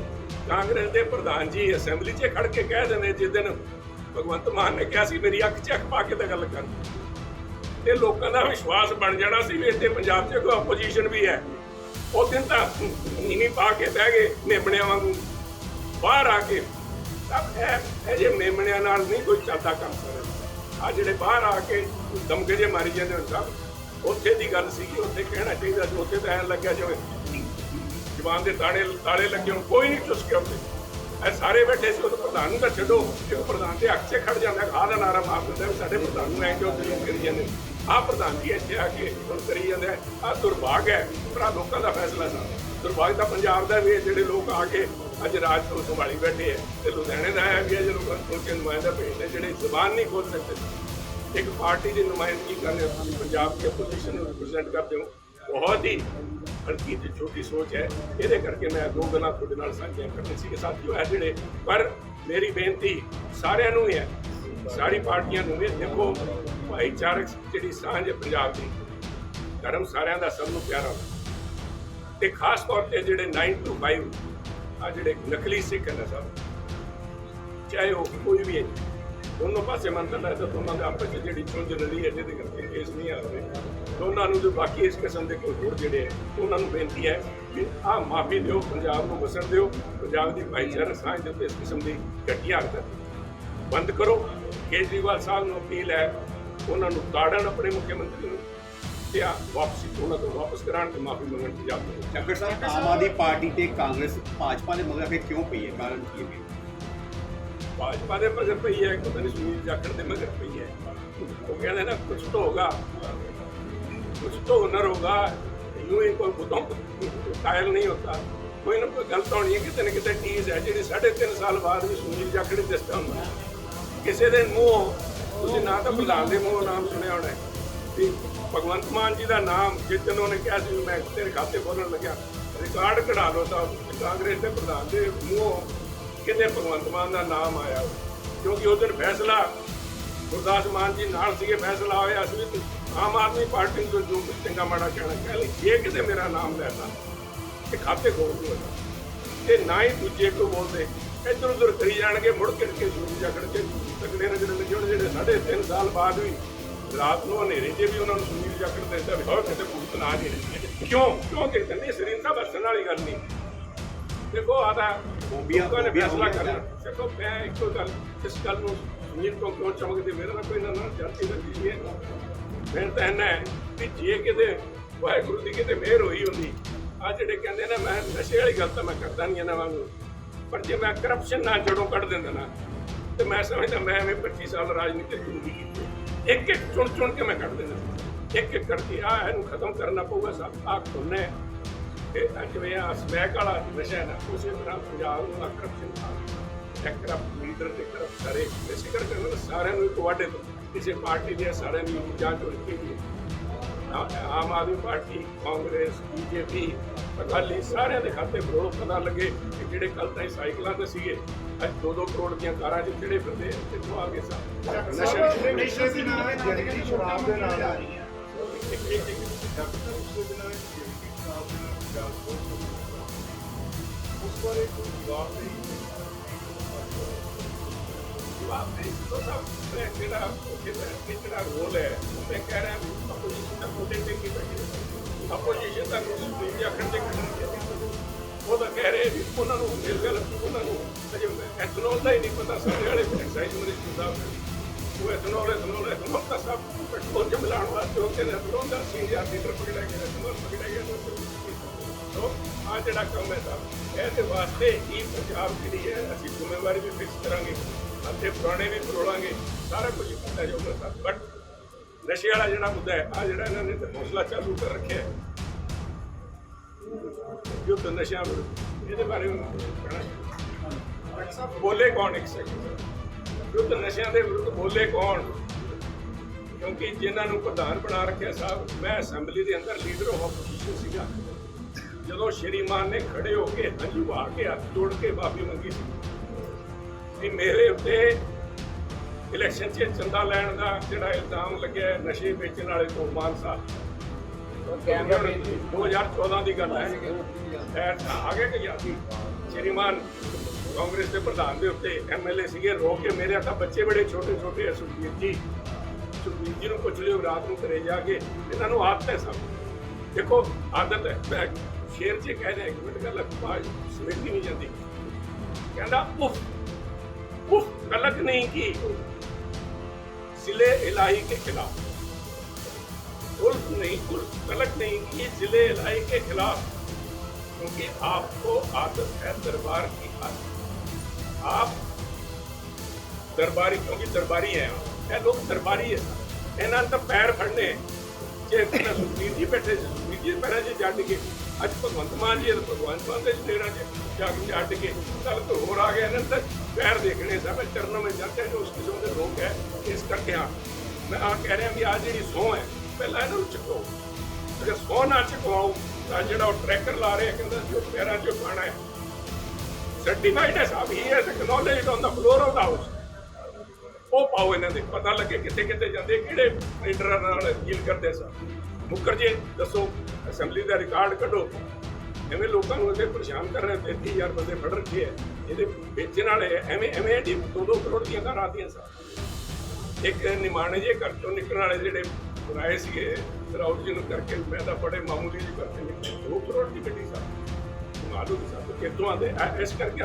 ਕਾਂਗਰਸ ਦੇ ਪ੍ਰਧਾਨ ਜੀ ਅਸੈਂਬਲੀ 'ਚ ਖੜ ਕੇ ਕਹਿ ਦਿੰਦੇ ਜਿਸ ਦਿਨ ਭਗਵੰਤ ਮਾਨ ਨੇ ਕਿਹਾ ਸੀ, ਮੇਰੀ ਅੱਖ 'ਚ ਅੱਖ ਪਾ ਕੇ ਤਾਂ ਗੱਲ ਕਰ। ਤੇ ਲੋਕਾਂ ਦਾ ਵਿਸ਼ਵਾਸ ਬਣ ਜਾਣਾ ਸੀ ਵੀ ਇੱਥੇ ਪੰਜਾਬ 'ਚ ਕੋਈ ਆਪੋਜੀਸ਼ਨ ਵੀ ਹੈ। ਉਹ ਦਿਨ ਤਾਂ ਨੀਵੀਂ ਪਾ ਕੇ ਬਹਿ ਗਏ ਮੇਮਣਿਆਂ ਵਾਂਗੂ। ਬਾਹਰ ਆ ਕੇ ਸਭ ਇਹ ਇਹ ਜੇ ਮੇਮਣਿਆਂ ਨਾਲ ਨਹੀਂ ਕੋਈ ਚੱਲਦਾ ਕੰਮ ਕਰਦਾ ਆ ਜਿਹੜੇ ਬਾਹਰ ਆ ਕੇ ਦਮਕੇ ਜੇ ਮਾਰੀ ਜਾਂਦੇ ਹੁਣ ਸਭ, ਉੱਥੇ ਦੀ ਗੱਲ ਸੀਗੀ, ਉੱਥੇ ਕਹਿਣਾ ਚਾਹੀਦਾ ਸੀ ਉੱਥੇ ਤਾਂ ਐਂ ਲੱਗਿਆ ਜਿਵੇਂ। ਜਵਾਨ ਦੇ ਤਾੜੇ ਤਾਲੇ ਲੱਗੇ ਹੋਣ ਕੋਈ ਨਹੀਂ ਚੁਸਕਿਆ ਉੱਥੇ ਇਹ ਸਾਰੇ ਬੈਠੇ ਸੀ ਉਹ ਪ੍ਰਧਾਨ ਨੂੰ ਤਾਂ ਛੱਡੋ। ਇੱਕ ਪ੍ਰਧਾਨ ਦੇ ਅੱਖ 'ਚ ਖੜ ਜਾਂਦਾ ਆਹ ਦਾ ਨਾਰਾ ਮਾਰ ਦਿੰਦਾ ਵੀ ਸਾਡੇ ਪ੍ਰਧਾਨ ਨੂੰ ਐਂ ਕਿਉਂ ਜ਼ਲੀਲ ਕਰੀ ਜਾਂਦੇ? ਆਹ ਪ੍ਰਧਾਨ ਜੀ ਇੱਥੇ ਆ ਕੇ ਹੁਣ ਕਰੀ ਜਾਂਦੇ ਆ। ਦੁਰਭਾਗ ਹੈ। ਪਰ ਆਹ ਲੋਕਾਂ ਦਾ ਫੈਸਲਾ ਨਾ ਦੁਰਭਾਗ ਤਾਂ ਪੰਜਾਬ ਦਾ ਵੀ ਹੈ, ਜਿਹੜੇ ਲੋਕ ਆ ਕੇ ਅੱਜ ਰਾਜ ਤੋਂ ਸੰਭਾਲੀ ਬੈਠੇ ਹੈ ਤੇ ਲੁਧਿਆਣੇ ਦਾ ਆਇਆ ਵੀ ਇਹ ਜਿਹੜੇ ਲੋਕਾਂ ਨੂੰ ਕੇ ਨੁਮਾਇੰਦਾ ਭੇਜਦੇ ਜਿਹੜੇ ਜ਼ਬਾਨ ਨਹੀਂ ਖੋਲ ਸਕਦੇ। ਇੱਕ ਪਾਰਟੀ ਦੀ ਨੁਮਾਇੰਦਗੀ ਕਰ ਰਹੇ ਤੁਸੀਂ ਪੰਜਾਬ ਦੀ ਆਪੋਜੀਸ਼ਨ ਨੂੰ ਰਿਪਰੈਜ਼ੈਂਟ ਕਰਦੇ ਹੋ। ਬਹੁਤ ਹੀ ਹਲਕੀ ਤੇ ਛੋਟੀ ਸੋਚ ਹੈ। ਇਹਦੇ ਕਰਕੇ ਮੈਂ ਦੋ ਗੱਲਾਂ ਤੁਹਾਡੇ ਨਾਲ ਸਾਂਝੀਆਂ ਕਰਨੀ ਸੀ ਕਿ ਸਾਥੀਓ ਹੈ ਜਿਹੜੇ ਪਰ ਮੇਰੀ ਬੇਨਤੀ ਸਾਰਿਆਂ ਨੂੰ ਹੀ ਹੈ। ਸਾਰੀ ਪਾਰਟੀਆਂ ਨੂੰ ਵੀ। ਦੇਖੋ, ਭਾਈਚਾਰਕ ਜਿਹੜੀ ਸਾਂਝ ਹੈ ਪੰਜਾਬ ਦੀ, ਧਰਮ ਸਾਰਿਆਂ ਦਾ ਸਭ ਨੂੰ ਪਿਆਰਾ ਹੁੰਦਾ। ਤੇ ਖਾਸ ਤੌਰ ਤੇ ਜਿਹੜੇ 9 to 5 ਆ ਜਿਹੜੇ ਨਕਲੀ ਸਿੱਖ ਨੇ ਸਭ, ਚਾਹੇ ਉਹ ਕੋਈ ਵੀ ਹੈ। ਦੋਨੋਂ ਪਾਸੇ ਮੰਤਰ ਹੈ ਤਾਂ ਦੋਨਾਂ ਦੇ ਆਪਸ ਵਿੱਚ ਜਿਹੜੀ ਚੁੰਝ ਰਹੀ ਹੈ, ਜਿਹਦੇ ਕਰਕੇ ਕੇਸ ਨਹੀਂ ਆ ਰਹੇ। ਦੋਨਾਂ ਨੂੰ ਜੋ ਬਾਕੀ ਇਸ ਕਿਸਮ ਦੇ ਕੋਈ ਹੋਰ ਜਿਹੜੇ ਹੈ ਉਹਨਾਂ ਨੂੰ ਬੇਨਤੀ ਹੈ ਕਿ ਆਹ ਮਾਫੀ ਦਿਓ, ਪੰਜਾਬ ਨੂੰ ਵਸਣ ਦਿਓ, ਪੰਜਾਬ ਦੀ ਭਾਈਚਾਰਕ ਸਾਂਝ ਦੇ ਉੱਤੇ ਇਸ ਕਿਸਮ ਦੀ ਘਟੀਆ ਹਰਕਤ ਬੰਦ ਕਰੋ, ਕੇਜਰੀਵਾਲ ਸਾਹਿਬ ਨੂੰ ਅਪੀਲ ਹੈ, ਉਹਨਾਂ ਨੂੰ ਤਾੜਨ ਆਪਣੇ ਮੁੱਖ ਮੰਤਰੀ ਨੂੰ ਤੇ ਆ ਵਾਪਸੀ ਉਹਨਾਂ ਤੋਂ ਵਾਪਸ ਕਰਾਉਣ ਤੇ ਮਾਫੀ ਮੰਗਣ ਦੀ ਜਾਬ ਕਰੋ ਸਾਹਿਬ ਆਮ ਆਦਮੀ ਪਾਰਟੀ ਤੇ ਕਾਂਗਰਸ, ਭਾਜਪਾ ਦੇ ਮਗਰ ਫਿਰ ਕਿਉਂ ਪਈ ਹੈ? ਕਾਰਨ ਕੀ ਹੈ? ਭਾਜਪਾ ਦੇ ਮਗਰ ਪਈ ਹੈ ਪਤਾ ਨਹੀਂ ਸੁਨੀਲ ਜਾਖੜ ਦੇ ਮਗਰ ਪਈ ਹੈ। ਉਹ ਕਹਿੰਦੇ ਨਾ ਕੁਝ ਤਾਂ ਹੋਗਾ ਕੁਝ ਤਾਂ ਹੁਨਰ ਹੋਗਾ ਯੂੰ ਹੀ ਕੋਈ ਬੁੱਧੋਂ ਕਾਇਲ ਨਹੀਂ ਹੁੰਦਾ। ਕੋਈ ਨਾ ਕੋਈ ਗਲਤ ਹੋਣੀ ਹੈ। ਕਿਤੇ ਨਾ ਕਿਤੇ ਟੀਜ਼ ਹੈ, ਜਿਹੜੀ ਸਾਢੇ ਤਿੰਨ ਸਾਲ ਬਾਅਦ ਵੀ ਸੁਨੀਲ ਜਾਖੜ ਹੀ ਹੁੰਦਾ ਕਿਸੇ ਦੇ ਮੂੰਹ, ਤੁਸੀਂ ਨਾ ਤਾਂ ਪ੍ਰਧਾਨ ਦੇ ਮੂੰਹ ਨਾਮ ਸੁਣਿਆ ਹੋਣਾ ਵੀ ਭਗਵੰਤ ਮਾਨ ਜੀ ਦਾ ਨਾਮ ਜਿੱਦਨ ਉਹਨੇ ਕਿਹਾ ਸੀ, ਮੈਂ ਤੇਰੇ ਖਾਤੇ ਖੋਲਣ ਲੱਗਿਆ। ਰਿਕਾਰਡ ਕਢਾ ਲਓ ਤਾਂ ਕਾਂਗਰਸ ਦੇ ਪ੍ਰਧਾਨ ਦੇ ਮੂੰਹ ਕਿਤੇ ਭਗਵੰਤ ਮਾਨ ਦਾ ਨਾਮ ਆਇਆ ਕਿਉਂਕਿ ਉਹ ਦਿਨ ਫੈਸਲਾ, ਗੁਰਦਾਸ ਮਾਨ ਜੀ ਨਾਲ ਸੀਗੇ, ਫੈਸਲਾ ਹੋਇਆ, ਅਸੀਂ ਵੀ ਆਮ ਆਦਮੀ ਪਾਰਟੀ ਨੂੰ ਜੋ ਚੰਗਾ ਮਾੜਾ ਕਹਿਣਾ, ਕਹਿ ਲਈ ਇਹ ਕਿਤੇ ਮੇਰਾ ਨਾਮ ਲੈਣਾ ਤੇ ਖਾਤੇ ਖੋਲ ਦੂਗਾ ਤੇ ਨਾ ਹੀ ਦੂਜੇ ਕੋ ਬੋਲਦੇ, ਇੱਧਰ ਉੱਧਰ ਕਰੀ ਜਾਣਗੇ, ਮੁੜ ਕੇ ਕੇ ਸੂਰਜ ਜਗੜ ਕੇ ਤਕੜੇ ਨਜ਼ਰ ਲੱਗੇ ਜਿਹੜੇ ਸਾਢੇ ਤਿੰਨ ਸਾਲ ਬਾਅਦ ਵੀ ਰਾਤ ਨੂੰ ਹਨੇਰੇ 'ਚ ਵੀ ਉਹਨਾਂ ਨੂੰ ਸੁਨੀਲ ਜਗੜ ਦਿੰਦਾ ਵੀ ਹੋਰ ਕਿਤੇ ਭੂਤ ਨਾ ਨਹੀਂ ਕਿਉਂ? ਕਿਉਂ ਕਿ ਕਹਿੰਦੇ ਸਰੀਰ ਸਾਹਿਬ ਹੱਸਣ ਵਾਲੀ ਗੱਲ ਨਹੀਂ। ਦੇਖੋ ਆਦਾ ਫੋਬੀਆ- ਫੋਬੀਆ ਫੈਸਲਾ ਕਰਨਾ ਦੇਖੋ ਮੈਂ ਇੱਕੋ ਗੱਲ ਇਸ ਗੱਲ ਨੂੰ ਸੁਨੀਲ ਤੋਂ ਕਿਉਂ ਚਮਕਦੇ ਮੇਰਾ ਕੋਈ ਨਾ ਨਾ ਜਾਤੀ ਦਾ ਜੀ ਹੈ ਮੈਂ ਤਾਂ ਇਹਨਾਂ ਹੈ ਕਿ ਜੇ ਕਿਤੇ ਵਾਹਿਗੁਰੂ ਦੀ ਕਿਤੇ ਮਿਹਰ ਹੋਈ ਹੁੰਦੀ ਆ ਜਿਹੜੇ ਕਹਿੰਦੇ ਨੇ ਮੈਂ ਨਸ਼ੇ ਵਾਲੀ ਗੱਲ ਤਾਂ ਮੈਂ ਕਰਦਾ ਨਹੀਂ ਇਹਨਾਂ ਵਾਂਗੂ। ਪਰ ਜੇ ਮੈਂ ਕਰਪਸ਼ਨ ਨਾ ਜੜੋਂ ਕੱਢ ਦਿੰਦਾ ਨਾ ਤੇ ਮੈਂ ਸਮਝਦਾ ਮੈਂ ਐਵੇਂ 25 ਸਾਲ ਰਾਜਨੀਤਿਕ ਜ਼ਿੰਦਗੀ ਕੀਤੀ ਇੱਕ ਇੱਕ ਚੁਣ ਚੁਣ ਕੇ ਮੈਂ ਕੱਢ ਦਿੰਦਾ। ਇੱਕ ਇੱਕ ਕਰਕੇ ਆ ਇਹਨੂੰ ਖਤਮ ਕਰਨਾ ਪਊਗਾ ਸਭ ਆ ਖੁੰਨੇ ਅੱਜ ਜਿਵੇਂ ਆ ਸਮੈਕ ਵਾਲਾ ਨਸ਼ਾ ਹੈ ਨਾ ਉਸੇ ਤਰ੍ਹਾਂ ਪੰਜਾਬ ਨੂੰ ਕਰਪਸ਼ਨ ਦਾ ਕਰਪਟ ਲੀਡਰ ਤੇ ਕਰਪਟ ਸਾਰੇ ਇਸੇ ਕਰਕੇ ਉਹਨਾਂ ਸਾਰਿਆਂ ਨੂੰ ਇੱਕ ਵਾਢੇ ਤੋਂ ਕਿਸੇ ਪਾਰਟੀ ਦੇ ਸਾਰਿਆਂ ਦੀ ਜਾਂਚ ਹੋਣੀ ਚਾਹੀਦੀ ਹੈ Aam Aadmi party Congress BJP Akali ਸਾਰਿਆਂ ਦੇ ਖਾਤੇ ਫਰੋੜ ਪਤਾ ਲੱਗੇ ਕਿ ਜਿਹੜੇ ਕੱਲ ਤਾਈਂ ਸਾਈਕਲਾਂ ਤੇ ਸੀਗੇ ਅੱਜ 2-2 ਕਰੋੜ ਦੀਆਂ ਕਾਰਾਂ 'ਚ ਚੜੇ ਫਿਰਦੇ ਤੇ ਉਹ ਆ ਗਏ ਸਭ ਨਸ਼ਾ ਨਸ਼ੇ ਦੀ ਨਾਲ ਜਨਤੀ ਸ਼ਰਾਬ ਦੇ ਨਾਲ ਆ ਰਹੀ ਹੈ ਇੱਕ- ਇੱਕ- ਇੱਕ- ਉਸ ਬਾਰੇ ਕੋਈ ਜਵਾਬ ਨਹੀਂ ਜਵਾਬ ਦੇ ਦੋ ਸਭ ਕਿਹੜਾ ਕਿਹੜਾ ਰੋਲ ਹੈ ਮੈਂ ਕਹਿ ਰਿਹਾ ਆਪੋਜੀਸ਼ਨ ਦਾ ਕੋਟੇ ਤੇ ਕੀ ਬੈਠੀ ਆਪੋਜੀਸ਼ਨ ਦਾ ਕੋਈ ਵੀ ਆਖਣ ਤੇ ਉਹ ਤਾਂ ਕਹਿ ਰਹੇ ਵੀ ਉਹਨਾਂ ਨੂੰ ਇਸ ਗੱਲ ਉਹਨਾਂ ਨੂੰ ਐਥਨੋਲ ਦਾ ਹੀ ਨਹੀਂ ਪਤਾ, ਸਾਡੇ ਵਾਲੇ ਐਕਸਾਈਜ਼ ਮਿਨਿਸਟਰ ਸਾਹਿਬ ਉਹ ਐਥਨੋਲ ਐਥਨੋਲ ਐਥਨੋਲ ਦਾ ਸਭ ਪੈਟਰੋਲ ਚ ਮਿਲਾਉਣ ਵਾਸਤੇ ਉਹ ਕਹਿੰਦੇ ਦਾ ਸੀਨੀਅਰ ਲੀਡਰ ਪਕੜਿਆ ਗਿਆ ਐਥਨੋਲ ਪਕੜਿਆ ਗਿਆ। ਸੋ ਆ ਜਿਹੜਾ ਕੰਮ ਹੈ ਸਾਹਿਬ ਇਹਦੇ ਵਾਸਤੇ ਹੀ ਪੰਜਾਬ ਜਿਹੜੀ ਹੈ, ਅਸੀਂ ਜ਼ਿੰਮੇਵਾਰੀ ਵੀ ਫਿਕਸ ਕਰਾਂਗੇ ਅਤੇ ਪੁਰਾਣੇ ਵੀ ਪਰੋਲਾਂਗੇ ਸਾਰਾ ਕੁਝ ਕੀਤਾ ਜਾਊਗਾ ਸਰ। ਬਟ ਨਸ਼ੇ ਵਾਲਾ ਜਿਹੜਾ ਮੁੱਦਾ ਹੈ ਆ ਜਿਹੜਾ ਇਹਨਾਂ ਨੇ ਤੇ ਹੌਸਲਾ ਚਾਲੂ ਕਰ ਰੱਖਿਆ ਹੈ। ਯੁੱਧ ਨਸ਼ਿਆਂ ਵਿਰੁੱਧ। ਇਹਦੇ ਬਾਰੇ ਕਹਿਣਾ ਬੋਲੇ ਕੌਣ ਇੱਕ ਸੈਕਿੰਡ ਯੁੱਧ ਨਸ਼ਿਆਂ ਦੇ ਵਿਰੁੱਧ ਬੋਲੇ ਕੌਣ? ਕਿਉਂਕਿ ਜਿਨ੍ਹਾਂ ਨੂੰ ਪ੍ਰਧਾਨ ਬਣਾ ਰੱਖਿਆ ਸਾਹਿਬ ਮੈਂ ਅਸੈਂਬਲੀ ਦੇ ਅੰਦਰ ਲੀਡਰ ਆਫ ਆਪੋਜੀਸ਼ਨ ਸੀਗਾ। ਜਦੋਂ ਸ਼੍ਰੀਮਾਨ ਨੇ ਖੜੇ ਹੋ ਕੇ ਹੰਝੂ ਆ ਕੇ ਹੱਥ ਜੋੜ ਕੇ ਮਾਫੀ ਮੰਗੀ ਸੀ ਕਿ ਮੇਰੇ ਉੱਤੇ ਇਲੈਕਸ਼ਨ 'ਚ ਚੰਦਾ ਲੈਣ ਦਾ ਜਿਹੜਾ ਇਲਜ਼ਾਮ ਲੱਗਿਆ ਨਸ਼ੇ ਵੇਚਣ ਵਾਲੇ ਤੋਂ ਮਾਨ ਸਾਹਿਬ। 2014 ਦੀ ਗੱਲ ਹੈ। ਇਹ ਆਗੇ ਕਿ ਸ਼੍ਰੀਮਾਨ ਕਾਂਗਰਸ ਦੇ ਪ੍ਰਧਾਨ ਦੇ ਉੱਤੇ ਐਮਐਲਏ ਸੀਗੇ ਰੋ ਕੇ ਮੇਰੇ ਤਾਂ ਬੱਚੇ ਬੜੇ ਛੋਟੇ ਛੋਟੇ ਆ ਸੁਖਬੀਰ ਜੀ ਸੁਖਬੀਰ ਜੀ ਨੂੰ ਪੁੱਛ ਲਿਓ ਰਾਤ ਨੂੰ ਘਰੇ ਜਾ ਕੇ ਇਹਨਾਂ ਨੂੰ ਆਦਤ ਹੈ ਸਭ ਦੇਖੋ ਆਦਤ ਹੈ ਮੈਂ ਸ਼ੇਰ 'ਚ ਕਹਿ ਰਿਹਾ ਇੱਕ ਮਿੰਟ ਗੱਲ ਬਾਜ ਸਮਝੀ ਨਹੀਂ ਜਾਂਦੀ ਕਹਿੰਦਾ ਉਫ ਉਫ ਕਲਕ ਨਹੀਂ ਕੀ जिले इलाही के खिलाफ उल्फ नहीं उल्फ गलत नहीं ये जिले इलाही के खिलाफ क्योंकि आपको आदत है दरबार की आदत ਆਪ ਦਰਬਾਰੀ ਕਿਉਂਕਿ ਦਰਬਾਰੀ ਹੈ ਇਹ ਲੋਕ ਦਰਬਾਰੀ ਹੈ ਇਹਨਾਂ ਤਾਂ ਪੈਰ ਫੜਨੇ ਜੇ ਕਿਹਨਾਂ ਸੁਖਬੀਰ ਜੀ ਬੈਠੇ ਸੀ ਸੁਖਬੀਰ ਜੀ ਪੈਰਾਂ 'ਚ ਜੱਟ ਕੇ ਅੱਜ ਭਗਵੰਤ ਮਾਨ ਜੀ ਭਗਵਾਨ ਮਾਨ ਦੇ ਡੇਰਾ 'ਚ ਜਾ ਕੇ ਜੱਟ ਕੇ ਕੱਲ ਤੋਂ ਹੋਰ ਆ ਗਿਆ ਇਹਨਾਂ ਤਾਂ ਪੈਰ ਦੇਖਣੇ ਸਭ ਚਰਨਾਂ ਵਿੱਚ ਜਾਂਦੇ ਜੋ ਉਸ ਕਿਸਮ ਦੇ ਲੋਕ ਹੈ ਇਸ ਕਰਕੇ ਆ ਮੈਂ ਆ ਕਹਿ ਰਿਹਾ ਵੀ ਆ ਜਿਹੜੀ ਸੋਹ ਹੈ ਪਹਿਲਾਂ ਇਹਨਾਂ ਨੂੰ ਚੁਕਾਓ ਅਗਰ ਸੋਹ ਨਾ ਚੁਕਾਓ ਤਾਂ ਜਿਹੜਾ ਉਹ ਟਰੈਕਰ ਲਾ ਰਿਹਾ ਕਹਿੰਦਾ ਜੋ ਪੈਰਾਂ 'ਚ ਪਾਣਾ ਹੈ ਸਰਟੀਫਾਈਡ ਹੈ ਸਾਹਿਬ ਹੀ ਹੈ acknowledged on the floor of the house ਉਹ ਪਾਓ ਇਹਨਾਂ ਦੇ, ਪਤਾ ਲੱਗੇ ਕਿੱਥੇ ਕਿੱਥੇ ਜਾਂਦੇ, ਕਿਹੜੇ ਲੀਡਰਾਂ ਨਾਲ ਡੀਲ ਕਰਦੇ ਸਨ। ਮੁੱਕਰ ਜੇ, ਦੱਸੋ ਅਸੈਂਬਲੀ ਦਾ ਰਿਕਾਰਡ ਕੱਢੋ। ਐਵੇਂ ਲੋਕਾਂ ਨੂੰ ਇੱਥੇ ਪਰੇਸ਼ਾਨ ਕਰ ਰਹੇ 33000 ਬੰਦੇ ਫੜ ਰੱਖੇ ਐ ਇਹਦੇ ਵੇਚਣ ਵਾਲੇ ਐਵੇਂ ਐਵੇਂ ਦੀ 2-2 ਕਰੋੜ ਦੀਆਂ ਘਰ ਆਦੀਆਂ ਸਨ। ਇੱਕ ਨਿਮਾਣੇ ਜੇ ਘਰ ਤੋਂ ਨਿਕਲਣ ਵਾਲੇ ਜਿਹੜੇ ਬਣਾਏ ਸੀਗੇ ਰਾਉਤ ਜੀ ਨੂੰ ਕਰਕੇ ਮੈਂ ਤਾਂ ਬੜੇ ਮਾਮੂਲੀ ਜਿਹੇ ਕਰਕੇ ਨਿਕਲੇ। 2 ਕਰੋੜ ਦੀ ਗੱਡੀ ਸਨ। ਮਾਲੂਮ ਸਾਹਿਬ ਕਿੱਥੋਂ ਆਦੇ ਇਸ ਕਰਕੇ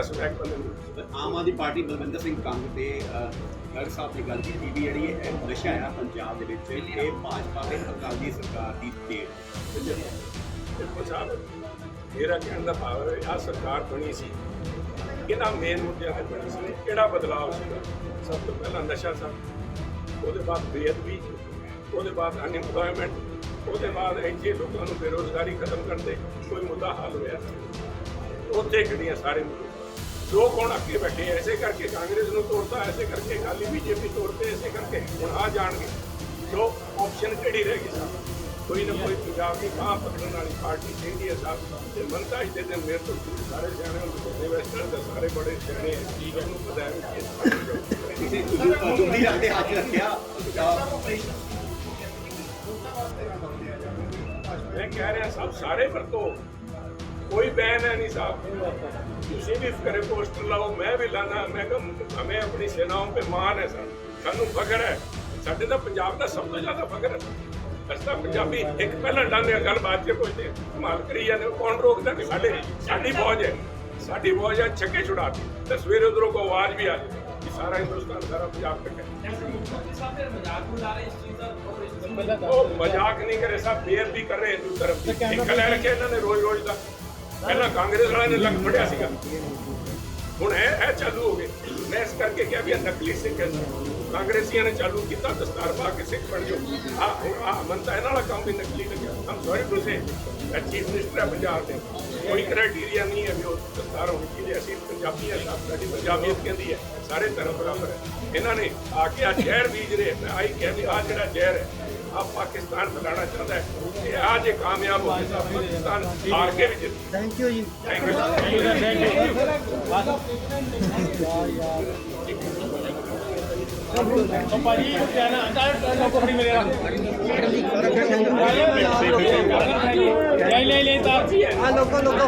ਨੂੰ ਆਮ ਆਦਮੀ ਪਾਰਟੀ ਬਲਵਿੰਦਰ ਸਿੰਘ ਕੰਗ ਤੇ ਅਹ, ਗਰਗ ਸਾਹਿਬ ਦੀ ਗੱਲ ਕੀਤੀ ਵੀ ਜਿਹੜੀ ਇਹ ਨਸ਼ਾ ਆ ਪੰਜਾਬ ਦੇ ਵਿੱਚ ਇਹ ਭਾਜਪਾ ਤੇ ਅਕਾਲੀ ਸਰਕਾਰ ਦੀ ਦੇਣ। ਦੇਖੋ ਸਾਹਿਬ ਮੇਰਾ ਕਹਿਣ ਦਾ ਭਾਵ ਹੈ ਆ ਸਰਕਾਰ ਬਣੀ ਸੀ। ਕਿਹਨਾਂ ਮੇਨ ਮੁੱਦਿਆਂ ਤੇ ਬਣੀ ਸੀ ਕਿਹੜਾ ਬਦਲਾਅ ਸੀਗਾ? ਸਭ ਤੋਂ ਪਹਿਲਾਂ ਨਸ਼ਾ ਸੀ। ਉਹਦੇ ਬਾਅਦ ਬੇਅਦਬੀ ਉਹਦੇ ਬਾਅਦ ਅਨਇੰਪਲੋਇਮੈਂਟ ਉਹਦੇ ਬਾਅਦ ਇੱਥੇ ਲੋਕਾਂ ਨੂੰ ਬੇਰੋਜ਼ਗਾਰੀ ਖਤਮ ਕਰਨ ਦੇ ਕੋਈ ਮੁੱਦਾ ਹੱਲ ਹੋਇਆ ਉੱਥੇ ਕਿਹੜੀਆਂ ਸਾਰੇ ਲੋਕ ਹੁਣ ਅੱਗੇ ਬੈਠੇ ਐਸੇ ਕਰਕੇ ਕਾਂਗਰਸ ਨੂੰ ਤੋੜਦਾ ਐਸੇ ਕਰਕੇ ਅਕਾਲੀ ਬੀਜੇਪੀ ਤੋੜਦੇ ਐਸੇ ਕਰਕੇ ਹੁਣ ਆ ਜਾਣਗੇ। ਸੋ ਆਪਸ਼ਨ ਕਿਹੜੀ ਰਹਿ ਗਈ ਸਾਹਿਬ ਕੋਈ ਨਾ ਕੋਈ ਪੰਜਾਬ ਦੀ ਬਾਂਹ ਪਕੜਨ ਵਾਲੀ ਪਾਰਟੀ ਚਾਹੀਦੀ ਹੈ ਸਾਹਿਬ ਤੇ ਮਨਤਾ ਜੀ ਦੇ ਦਿਨ ਮੇਰੇ ਤੋਂ ਸਾਰੇ ਸਿਆਣੇ ਵੈਸਟਰਨ ਦੇ ਸਾਰੇ ਬੜੇ ਸਿਆਣੇ ਠੀਕ ਹੈ। ਨੂੰ ਪਤਾ ਹੈ ਕਿ ਇਸ ਪਾਰਟੀ ਦਾ ਕਿਸੇ ਜੁੰਡੀ ਰੱਖਦੇ ਹੱਥ ਰੱਖਿਆ। ਪੰਜਾਬ ਮੈਂ ਕਹਿ ਰਿਹਾ ਸਭ ਸਾਰੇ ਵਰਤੋ। ਕੋਈ ਬੈਨ ਹੈ ਨਹੀਂ ਸਾਹਿਬ। ਤੁਸੀਂ ਵੀ ਕਰੇ ਪੋਸਟਰ ਲਾਓ ਮੈਂ ਵੀ ਲਾਣਾ ਮੈਂ ਕਹਾਂ ਹਮੇ ਆਪਣੀ ਸੈਨਾओं पे ਮਾਨ ਹੈ ਸਰ। ਸਾਨੂੰ ਫਖਰ ਹੈ। ਸਾਡੇ ਤਾਂ ਪੰਜਾਬ ਦਾ ਸਭ ਤੋਂ ਜ਼ਿਆਦਾ ਫਖਰ ਹੈ। ਅਸੀਂ ਤਾਂ ਪੰਜਾਬੀ ਇੱਕ ਪਹਿਲਾਂ ਡਾਂਦੇ ਆ ਗੱਲਬਾਤ 'ਚ ਪੁੱਛਦੇ ਕਮਾਲ ਕਰੀ ਜਾਂਦੇ ਕੌਣ ਰੋਕਦਾ ਕਿ ਸਾਡੇ ਸਾਡੀ ਫੌਜ ਹੈ। ਸਾਡੀ ਫੌਜ ਹੈ ਛੱਕੇ ਛੁਡਾਤੀ ਤੇ ਸਵੇਰੇ ਉਧਰੋਂ ਕੋ ਆਵਾਜ਼ ਵੀ ਆ ਕਿ ਸਾਰਾ ਹਿੰਦੁਸਤਾਨ ਸਾਰਾ ਪੰਜਾਬ ਹੈ। ਉਹ ਮਜ਼ਾਕ ਨਹੀਂ ਕਰੇ ਸਭ ਬੇਅਦ ਵੀ ਕਰ ਰਹੇ ਹਿੰਦੂ ਧਰਮ ਦੀ। ਇੱਕ ਲੈ ਰੱਖਿਆ ਇਹਨਾਂ ਨੇ ਰੋਜ਼ ਰੋਜ਼ ਦਾ। ਪਹਿਲਾਂ ਕਾਂਗਰਸ ਵਾਲਿਆਂ ਨੇ ਲੱਗ ਫੜਿਆ ਸੀਗਾ। ਹੁਣ ਇਹ ਇਹ ਚਾਲੂ ਹੋ ਗਏ। ਮੈਂ ਇਸ ਕਰਕੇ ਕਿਹਾ ਵੀ ਇਹ ਨਕਲੀ ਸਿੱਖ ਹੈ। ਕਾਂਗਰਸੀਆਂ ਨੇ ਚਾਲੂ ਕੀਤਾ, ਦਸਤਾਰ ਪਾ ਕੇ ਸਿੱਖ ਬਣ ਜਾਓ। ਆ ਆ ਮੰਤਾ ਇਹਨਾਂ ਵਾਲਾ ਕੰਮ ਵੀ ਨਕਲੀ ਲੱਗਿਆ। ਹਮ sorry to say chief minister ਹੈ ਪੰਜਾਬ ਦੇ। ਕੋਈ ਕ੍ਰਾਈਟੇਰੀਆ ਨਹੀਂ ਹੈ ਵੀ ਉਹ ਦਸਤਾਰ ਹੋਣੀ ਚਾਹੀਦੀ। ਅਸੀਂ ਪੰਜਾਬੀ ਹੈ ਸਾਡੀ ਪੰਜਾਬੀਅਤ ਕਹਿੰਦੀ ਹੈ। ਸਾਰੇ ਧਰਮ ਬਰਾਬਰ ਹੈ। ਇਹਨਾਂ ਨੇ ਆ ਕੇ ਆ ਜ਼ਹਿਰ ਬੀਜ ਰਹੇ। ਮੈਂ ਆਈ ਕਿਹਾ ਆ ਜਿਹੜਾ ਜ਼ਹਿਰ ਹੈ ਆ ਪਾਕਿਸਤਾਨ ਫੈਲਾਉਣਾ ਚਾਹੁੰਦਾ ਹੈ ਤੇ ਆ ਜੇ ਕਾਮਯਾਬ ਹੋ ਗਿਆ ਪਾਕਿਸਤਾਨ ਹਾਰ ਕੇ ਵੀ ਜਿੱਤ thank you ji thank you ਭਾਜੀ ਜਾਣਾ ਲੋਕੋ ਫੜੀ ਮੇਰੇ ਨਾਲ ਲੈ ਲੈ ਲੈ ਤਾਂ ਆ ਲੋਕੋ ਲੋਕੋ